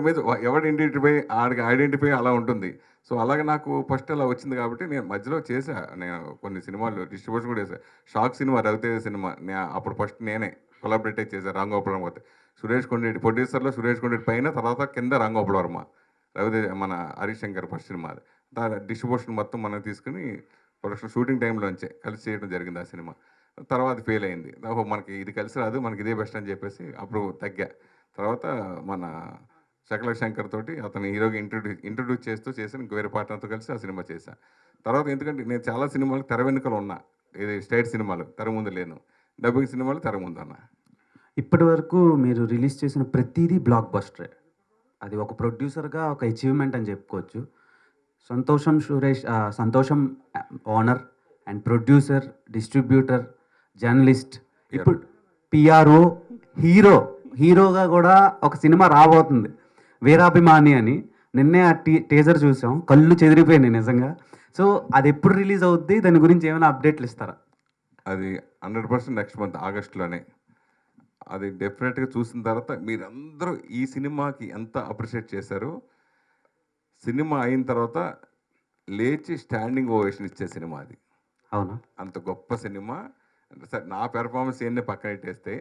ఎవరి మీద ఎవరి ఐడెంటిఫై ఆడికి ఐడెంటిఫై అలా ఉంటుంది. సో అలాగే నాకు ఫస్ట్ అలా వచ్చింది కాబట్టి నేను మధ్యలో చేసా నేను కొన్ని సినిమాలు డిస్ట్రిబ్యూషన్ కూడా చేశాను షాక్ సినిమా రవితేజ సినిమా నే అప్పుడు ఫస్ట్ నేనే కొలాబరేట్ చేశాను రాంగోపురం పోతే. సురేష్ కొండేటి ప్రొడ్యూసర్లో సురేష్ కొండేటి పైన తర్వాత కింద రాంగోపురం వర్మ. రవితేజ మన హరీష్ శంకర్ ఫస్ట్ సినిమా దాని డిస్ట్రిబ్యూషన్ మొత్తం మనం తీసుకుని ప్రొడక్షన్ షూటింగ్ టైంలోంచే కలిసి చేయడం జరిగింది ఆ సినిమా. తర్వాత ఫెయిల్ అయింది. మనకి ఇది కలిసి రాదు మనకి ఇదే బెస్ట్ అని చెప్పేసి అప్పుడు తగ్గా. తర్వాత మన శకల శంకర్ తోటి అతను హీరోకి ఇంట్రడ్యూస్ ఇంట్రడ్యూస్ చేస్తూ చేశాను ఇంక వేరే పార్ట్నర్తో కలిసి ఆ సినిమా చేశాను తర్వాత ఎందుకంటే నేను చాలా సినిమాలు తెర వెనుకలు ఉన్నా. ఇది స్టేట్ సినిమాలు తెర ముందు లేను. డబ్బింగ్ సినిమాలు తెర ముందు ఉన్నా ఇప్పటి వరకు మీరు రిలీజ్ చేసిన ప్రతిదీ బ్లాక్ బస్టరే. అది ఒక ప్రొడ్యూసర్గా ఒక అచీవ్మెంట్ అని చెప్పుకోవచ్చు. సంతోషం సురేష్ సంతోషం owner and producer distributor journalist. ఇప్పుడు పిఆర్ఓ హీరో. హీరోగా కూడా ఒక సినిమా రాబోతుంది. వీరాభిమాని అని నిన్నే ఆ టీ టేజర్ చూసాం. కళ్ళు చెదిరిపోయినాయి నిజంగా. సో అది ఎప్పుడు రిలీజ్ అవుద్ది? దాని గురించి ఏమైనా అప్డేట్లు ఇస్తారా? అది హండ్రెడ్ పర్సెంట్ నెక్స్ట్ మంత్ ఆగస్టులోనే. అది డెఫినెట్గా చూసిన తర్వాత మీరందరూ ఈ సినిమాకి ఎంత అప్రిషియేట్ చేశారో? సినిమా అయిన తర్వాత లేచి స్టాండింగ్ ఓవేషన్ ఇచ్చే సినిమా అది. అవునా? అంత గొప్ప సినిమా. సరే నా పెర్ఫార్మెన్స్ ఏంటి పక్కన పెట్టేస్తే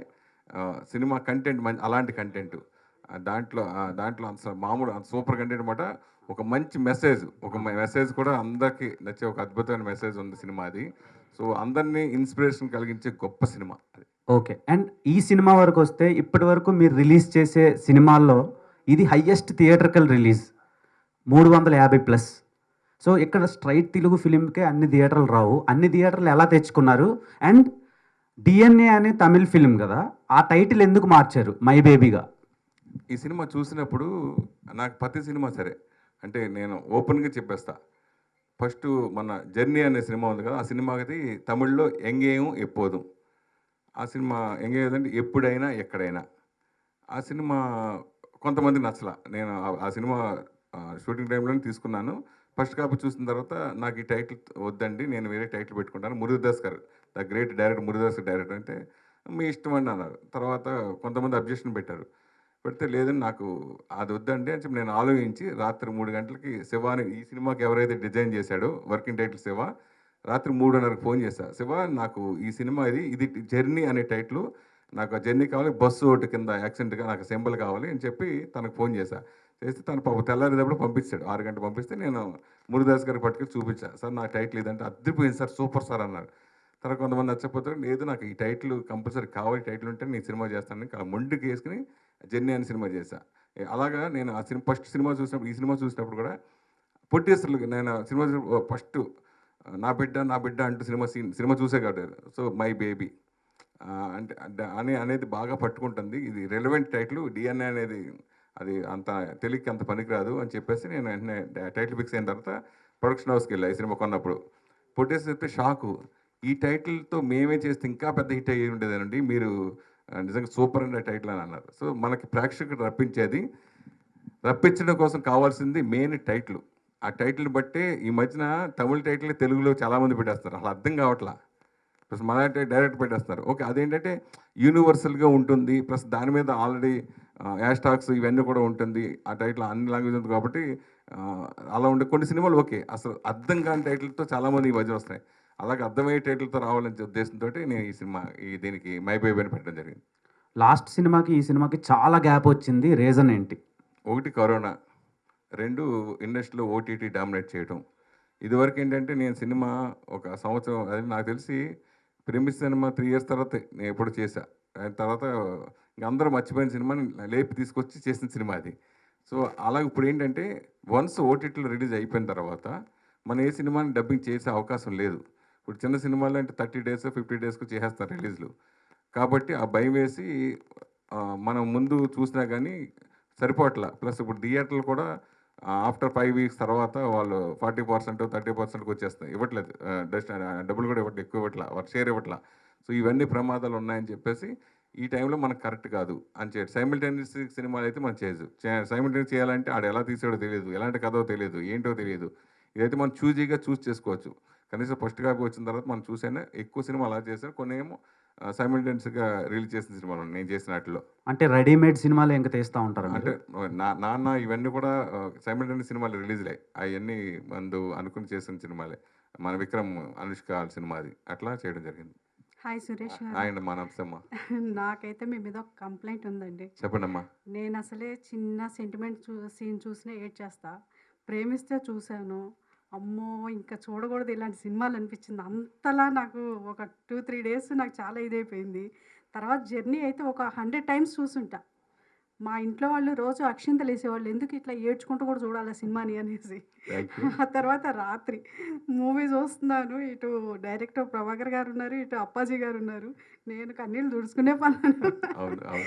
సినిమా కంటెంట్ మంచి అలాంటి కంటెంట్. దాంట్లో దాంట్లో అంత మామూలు అంత సూపర్ కంటెంట్ అనమాట ఒక మంచి మెసేజ్ ఒక మెసేజ్ కూడా అందరికీ నచ్చే ఒక అద్భుతమైన మెసేజ్ ఉంది సినిమా అది. సో అందరినీ ఇన్స్పిరేషన్ కలిగించే గొప్ప సినిమా అది. ఓకే. అండ్ ఈ సినిమా వరకు వస్తే ఇప్పటి వరకు మీరు రిలీజ్ చేసే సినిమాల్లో ఇది హయ్యెస్ట్ థియేటర్కల్ రిలీజ్ మూడు వందల యాభై ప్లస్. సో ఇక్కడ స్ట్రైట్ తెలుగు ఫిలింకే అన్ని థియేటర్లు రావు. అన్ని థియేటర్లు ఎలా తెచ్చుకున్నారు? అండ్ డిఎన్ఏ అనే తమిళ్ ఫిలిం కదా ఆ టైటిల్ ఎందుకు మార్చారు? మై బేబీగా. ఈ సినిమా చూసినప్పుడు నాకు ప్రతి సినిమా సరే. అంటే నేను ఓపెన్గా చెప్పేస్తా. ఫస్ట్ మన జర్నీ అనే సినిమా ఉంది కదా ఆ సినిమాకి తమిళ్ళో ఎంగేయం ఎప్పోదు. ఆ సినిమా ఎంగేదంటే అంటే ఎప్పుడైనా ఎక్కడైనా. ఆ సినిమా కొంతమంది నచ్చల. నేను ఆ- సినిమా షూటింగ్ టైంలోనే తీసుకున్నాను. ఫస్ట్ కాపీ చూసిన తర్వాత నాకు ఈ టైటిల్ వద్దండి నేను వేరే టైటిల్ పెట్టుకుంటాను. Murugadoss garu the great director Murugadoss director అంటే మీ ఇష్టం అండి అన్నారు. తర్వాత కొంతమంది అబ్జెక్షన్ పెట్టారు. పెడితే లేదని నాకు అది వద్దండి అని చెప్పి నేను ఆలోచించి రాత్రి మూడు గంటలకి శివాని ఈ సినిమాకి ఎవరైతే డిజైన్ చేశాడో వర్కింగ్ టైటిల్ శివ రాత్రి మూడున్నరకు ఫోన్ చేశా. శివ నాకు ఈ సినిమా ఇది ఇది జర్నీ అనే టైటిల్ నాకు ఆ జర్నీ కావాలి బస్సు ఒకటి కింద యాక్సిడెంట్గా నాకు సింబల్ కావాలి అని చెప్పి తనకు ఫోన్ చేశా. చేస్తే తను పాప తెల్లారేటప్పుడు పంపించాడు ఆరు గంటలు పంపిస్తే నేను మురుదాస్ గారికి పట్టుకుని చూపించా. సార్ నా టైటిల్ ఇదంటే అద్దరిపోయింది సార్ సూపర్ సార్ అన్నారు తర్వాత కొంతమంది నచ్చకపోతే లేదు నాకు ఈ టైటిల్ కంపల్సరీ కావాలి టైటిల్ ఉంటే నేను సినిమా చేస్తానని అలా మొండికి వేసుకుని జర్నీ అని సినిమా చేశా. అలాగా నేను ఆ సినిమా ఫస్ట్ సినిమా చూసినప్పుడు ఈ సినిమా చూసినప్పుడు కూడా పొట్టేసర్లు నేను సినిమా ఫస్ట్ నా బిడ్డ నా బిడ్డ అంటూ సినిమా సీన్ సినిమా చూసే కాబట్టి సో మై బేబీ. అంటే అనే అనేది బాగా పట్టుకుంటుంది. ఇది రెలవెంట్ టైటిల్ డిఎన్ఏ అనేది అది అంత తెలియక అంత పనికిరాదు అని చెప్పేసి నేను వెంటనే టైటిల్ ఫిక్స్ అయిన తర్వాత ప్రొడక్షన్ హౌస్కి వెళ్ళా ఈ సినిమా కొన్నప్పుడు. పొట్టేసి చెప్తే షాకు. ఈ టైటిల్తో మేమే చేస్తే ఇంకా పెద్ద హిట్ అయ్యి ఉండేదనండి. మీరు నిజంగా సూపర్ అనే టైటిల్ అని అన్నారు. సో మనకి ప్రేక్షకుడు రప్పించేది రప్పించడం కోసం కావాల్సింది మెయిన్ టైటిల్. ఆ టైటిల్ బట్టే ఈ మధ్యన తమిళ టైటిల్ తెలుగులో చాలామంది పెట్టేస్తారు అసలు అర్థం కావట్లా. ప్లస్ మన డైరెక్ట్ పెట్టేస్తారు ఓకే అదేంటంటే యూనివర్సల్గా ఉంటుంది. ప్లస్ దాని మీద ఆల్రెడీ యాష్ టాక్స్ ఇవన్నీ కూడా ఉంటుంది. ఆ టైటిల్ అన్ని లాంగ్వేజ్ ఉంది కాబట్టి అలా ఉండే కొన్ని సినిమాలు ఓకే. అసలు అర్థం కాని టైటిల్తో చాలామంది ఈ మధ్య వస్తాయి అలాగే అర్థమయ్యే టైటిల్తో రావాలనే ఉద్దేశంతో నేను ఈ సినిమా ఈ దీనికి మై బేబీ అని పెట్టడం జరిగింది. లాస్ట్ సినిమాకి ఈ సినిమాకి చాలా గ్యాప్ వచ్చింది. రీజన్ ఏంటి? ఒకటి కరోనా. రెండు ఇండస్ట్రీలో ఓటీటీ డామినేట్ చేయడం ఇదివరకు ఏంటంటే నేను సినిమా ఒక సంవత్సరం అది నాకు తెలిసి ప్రెమిస్ సినిమా త్రీ ఇయర్స్ తర్వాత నేను ఎప్పుడు చేశా. దాని తర్వాత ఇంక అందరూ మర్చిపోయిన సినిమాని లేపి తీసుకొచ్చి చేసిన సినిమా అది. సో అలాగే ఇప్పుడు ఏంటంటే వన్స్ ఓటీటీలో రిలీజ్ అయిపోయిన తర్వాత మనం ఏ సినిమాని డబ్బింగ్ చేసే అవకాశం లేదు. ఇప్పుడు చిన్న సినిమాలు అంటే థర్టీ డేస్ ఫిఫ్టీ డేస్కు చేసేస్తారు రిలీజ్లు. కాబట్టి ఆ భయం వేసి మనం ముందు చూసినా కానీ సరిపోవట్లా. ప్లస్ ఇప్పుడు థియేటర్లు కూడా ఆఫ్టర్ ఫైవ్ వీక్స్ తర్వాత వాళ్ళు ఫార్టీ పర్సెంట్ థర్టీ పర్సెంట్కి వచ్చేస్తాయి ఇవ్వట్లేదు. డస్ట్ డబ్బులు కూడా ఇవ్వట్లేదు ఎక్కువ ఇవ్వట్లా వాళ్ళు షేర్ ఇవ్వట్లా. సో ఇవన్నీ ప్రమాదాలు ఉన్నాయని చెప్పేసి ఈ టైంలో మనకు కరెక్ట్ కాదు అని చెప్పి సైమిల్టేనియస్ సినిమాలు అయితే మనం చేయదు సైమిల్టేనియస్ చేయాలంటే ఆడు ఎలా తీసాడో తెలియదు. ఎలాంటి కథో తెలియదు. ఏంటో తెలియదు. ఇదైతే మనం చూజీగా చూస్ చేసుకోవచ్చు. కనీసం ఫస్ట్ కాపీ వచ్చిన తర్వాత మనం చూసైనా ఎక్కువ సినిమా అలా చేశాను కొన్ని ఏమో సైమిల్టెన్స్గా రిలీజ్ చేసిన సినిమాలు నేను చేసిన వాటిలో. అంటే రెడీమేడ్ సినిమాలు ఇంకా తీస్తూ ఉంటారు అంటే నా నాన్న ఇవన్నీ కూడా సైమిల్టెనియస్ సినిమాలు రిలీజ్ అయ్యాయి అవన్నీ మందు అనుకుని చేసిన సినిమాలే. మన విక్రమ్ అనుష్క సినిమా అది. అట్లా చేయడం జరిగింది. హాయ్ సురేష్ గారు. ఆయన మా నమస్తమ్మ నాకైతే మీ మీద ఒక కంప్లైంట్ ఉందండి. చెప్పండి అమ్మా నేను అసలే చిన్న సెంటిమెంట్ చూ సీన్ చూసినా ఏడ్ చేస్తా ప్రేమిస్తే చూశాను. అమ్మో! ఇంకా చూడకూడదు ఇలాంటి సినిమాలు అనిపించింది. అంతలా నాకు ఒక టూ త్రీ డేస్ నాకు చాలా ఇదైపోయింది. తర్వాత జర్నీ అయితే ఒక హండ్రెడ్ టైమ్స్ చూసుంటా. మా ఇంట్లో వాళ్ళు రోజు అక్షింతలు వేసేవాళ్ళు. ఎందుకు ఇట్లా ఏడ్చుకుంటూ కూడా చూడాలి ఆ సినిమాని అనేసి. ఆ తర్వాత రాత్రి మూవీ చూస్తున్నాను ఇటు డైరెక్టర్ ప్రభాకర్ గారు ఉన్నారు ఇటు అప్పాజీ గారు ఉన్నారు నేను కన్నీళ్ళు అవును అవును.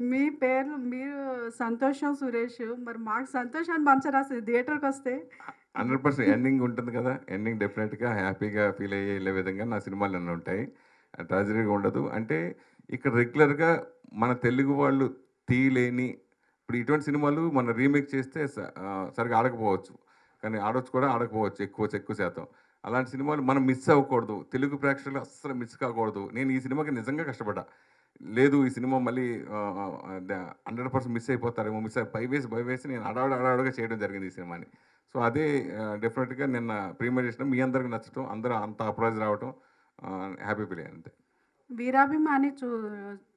మీ పేర్లు మీరు సంతోషం సురేష్ మరి మాకు సంతోషాన్ని పంచరా థియేటర్కి వస్తే. హండ్రెడ్ పర్సెంట్ ఎండింగ్ ఉంటుంది కదా. ఎండింగ్ డెఫినెట్గా హ్యాపీగా ఫీల్ అయ్యే విధంగా నా సినిమాలు అన్నీ ఉంటాయి. ట్రాజడీగా ఉండదు. అంటే ఇక్కడ రెగ్యులర్గా మన తెలుగు వాళ్ళు తీయలేని ఇప్పుడు ఇటువంటి సినిమాలు మన రీమేక్ చేస్తే స- సరిగా ఆడకపోవచ్చు. కానీ ఆడొచ్చు కూడా ఆడకపోవచ్చు ఎక్కువ ఎక్కువ శాతం. అలాంటి సినిమాలు మనం మిస్ అవ్వకూడదు. తెలుగు ప్రేక్షకులు అస్సలు మిస్ కాకూడదు. నేను ఈ సినిమాకి నిజంగా కష్టపడ్డా. లేదు ఈ సినిమా మళ్ళీ హండ్రెడ్ పర్సెంట్ మిస్ అయిపోతారేమో మిస్ అయి పై వేసి బై వేసి నేను అడవాడు అడవాడుగా చేయడం జరిగింది ఈ సినిమాని. సో అదే డెఫినెట్గా నిన్న ప్రీమియర్ చేసిన మీ అందరికి నచ్చటం అందరూ అంత అప్రైజ్ రావటం హ్యాపీ ఫీల్ అంతే. వీరాభిమాని చూ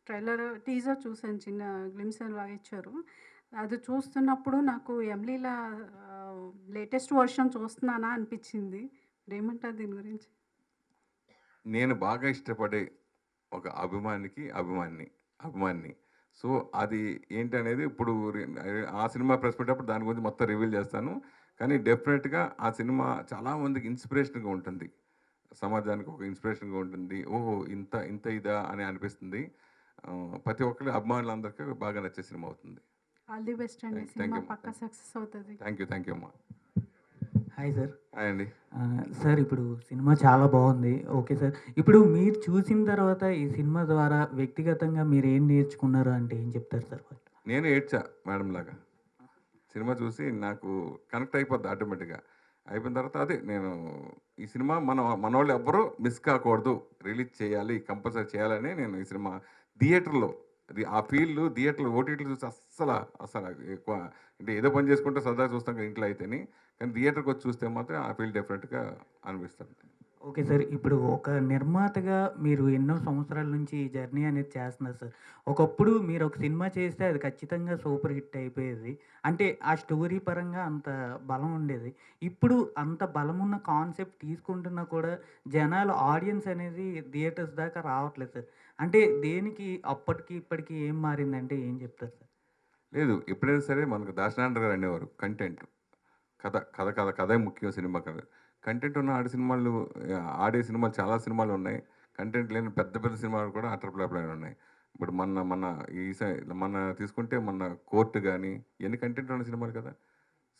ట్రైలర్ టీజర్ చూసాను చిన్న గ్లిమ్సర్ లాగా ఇచ్చారు అది చూస్తున్నప్పుడు నాకు ఎంలీల లేటెస్ట్ వర్షన్ చూస్తున్నానా అనిపించింది. ఏమంటారు దీని గురించి? నేను బాగా ఇష్టపడే ఒక అభిమానికి అభిమాని అభిమాని. సో అది ఏంటి అనేది ఇప్పుడు రి- ఆ సినిమా ప్రెస్ పెట్టేటప్పుడు దాని గురించి మొత్తం రివీల్ చేస్తాను. కానీ డెఫినెట్గా ఆ సినిమా చాలా మందికి ఇన్స్పిరేషన్గా ఉంటుంది. సమాజానికి ఒక ఇన్స్పిరేషన్గా ఉంటుంది. ఓహో ఇంత ఇంత ఇదా అని అనిపిస్తుంది. ప్రతి ఒక్కరి అభిమానులందరికీ బాగా నచ్చే సినిమా అవుతుంది. ఆల్ ది బెస్ట్ అండి. Thank- thank సినిమా you, పక్క సక్సెస్ అవుతుంది. థ్యాంక్ యూ థ్యాంక్ యూ అమ్మా. హాయ్ సార్ హాయ్ అండి. సార్ ఇప్పుడు సినిమా చాలా బాగుంది. ఓకే సార్ ఇప్పుడు మీరు చూసిన తర్వాత ఈ సినిమా ద్వారా వ్యక్తిగతంగా మీరు ఏం నేర్చుకున్నారు అంటే ఏం చెప్తారు సార్ నేను ఏడ్చా మేడం లాగా. సినిమా చూసి నాకు కనెక్ట్ అయిపోద్ది ఆటోమేటిక్గా అయిపోయిన తర్వాత అదే నేను ఈ సినిమా మన మన వాళ్ళు ఎవ్వరూ మిస్ కాకూడదు. రిలీజ్ చేయాలి కంపల్సరీ చేయాలని నేను ఈ సినిమా థియేటర్లో. అది ఆ ఫీల్డ్ థియేటర్లో ఓటీటీలు చూసి అస్సలు అసలు ఎక్కువ అంటే ఏదో పని చేసుకుంటే సరదాగా చూస్తాం కదా ఇంట్లో అయితేని. కానీ థియేటర్కి వచ్చి చూస్తే మాత్రం ఆ ఫీల్డ్ డెఫినెట్గా అనిపిస్తుంది. Okay sir. ఇప్పుడు ఒక నిర్మాతగా మీరు ఎన్నో సంవత్సరాల నుంచి ఈ జర్నీ అనేది చేస్తున్నారు సార్. ఒకప్పుడు మీరు ఒక సినిమా చేస్తే అది ఖచ్చితంగా సూపర్ హిట్ అయిపోయేది. అంటే ఆ స్టోరీ పరంగా అంత బలం ఉండేది. ఇప్పుడు అంత బలం ఉన్న కాన్సెప్ట్ తీసుకుంటున్నా కూడా జనాలు ఆడియన్స్ అనేది థియేటర్స్ దాకా రావట్లేదు సార్. అంటే దేనికి అప్పటికి ఇప్పటికి ఏం మారిందంటే ఏం చెప్తారు సార్? లేదు ఎప్పుడైనా సరే మనకు దాశనాండ్ర గారు అనేవారు కంటెంట్ కథ కథ కథ కథే ముఖ్యం సినిమా కథ కంటెంట్ ఉన్న ఆడే సినిమాలు ఆడే సినిమాలు చాలా సినిమాలు ఉన్నాయి. కంటెంట్ లేని పెద్ద పెద్ద సినిమాలు కూడా అటర్ ప్లాప్లైన్ ఉన్నాయి. ఇప్పుడు మన మన ఈ మన తీసుకుంటే మన కోర్టు కానీ ఎన్ని కంటెంట్ ఉన్న సినిమాలు కదా.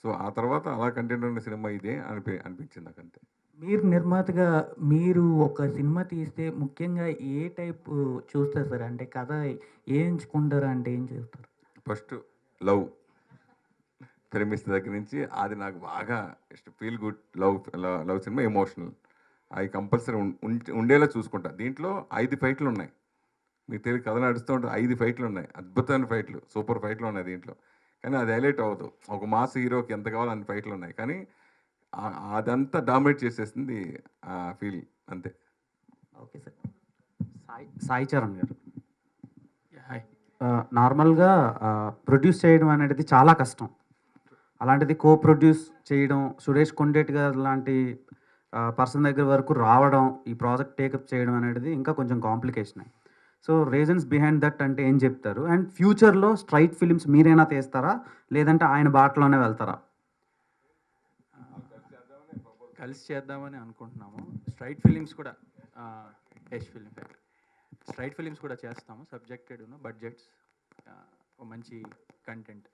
సో ఆ తర్వాత అలా కంటెంట్ ఉన్న సినిమా ఇదే అనిపి అనిపించింది నాకు అంతే మీరు నిర్మాతగా మీరు ఒక సినిమా తీస్తే ముఖ్యంగా ఏ టైప్ చూస్తారు సార్? అంటే కథ ఏ ఎంచుకుంటారు? అంటే ఏం చేస్తారు? First love. ప్రేమిస్తే దగ్గర నుంచి అది నాకు బాగా ఇష్టం. Feel good love love cinema emotional. అవి కంపల్సరీ ఉండేలా చూసుకుంటా. దీంట్లో ఐదు ఫైట్లు ఉన్నాయి. మీకు తెలియదు కథ నడుస్తూ ఉంటుంది ఐదు ఫైట్లు ఉన్నాయి. అద్భుతమైన ఫైట్లు సూపర్ ఫైట్లు ఉన్నాయి దీంట్లో. కానీ అది హైలైట్ అవ్వదు. ఒక మాస్ హీరోకి ఎంత కావాలో అన్ని ఫైట్లు ఉన్నాయి. కానీ ఆ- అదంతా డామినేట్ చేసేసింది ఆ ఫీల్ అంతే. Okay sir. సాయి సాయి చరణ్ గారు. నార్మల్గా ప్రొడ్యూస్ చేయడం అనేది చాలా కష్టం. అలాంటిది కో ప్రొడ్యూస్ చేయడం సురేష్ కొండేటి గారు లాంటి పర్సన్ దగ్గర వరకు రావడం ఈ ప్రాజెక్ట్ టేకప్ చేయడం అనేది ఇంకా కొంచెం complication. So reasons behind that అంటే ఏం చెప్తారు? అండ్ ఫ్యూచర్లో స్ట్రైట్ ఫిలిమ్స్ మీరైనా తీస్తారా? లేదంటే ఆయన బాటలోనే వెళ్తారా? కలిసి చేద్దామని అనుకుంటున్నాము. స్ట్రైట్ ఫిలిమ్స్ కూడా Yash film factory straight films కూడా చేస్తాము సబ్జెక్టెడ్ బడ్జెట్స్ మంచి కంటెంట్.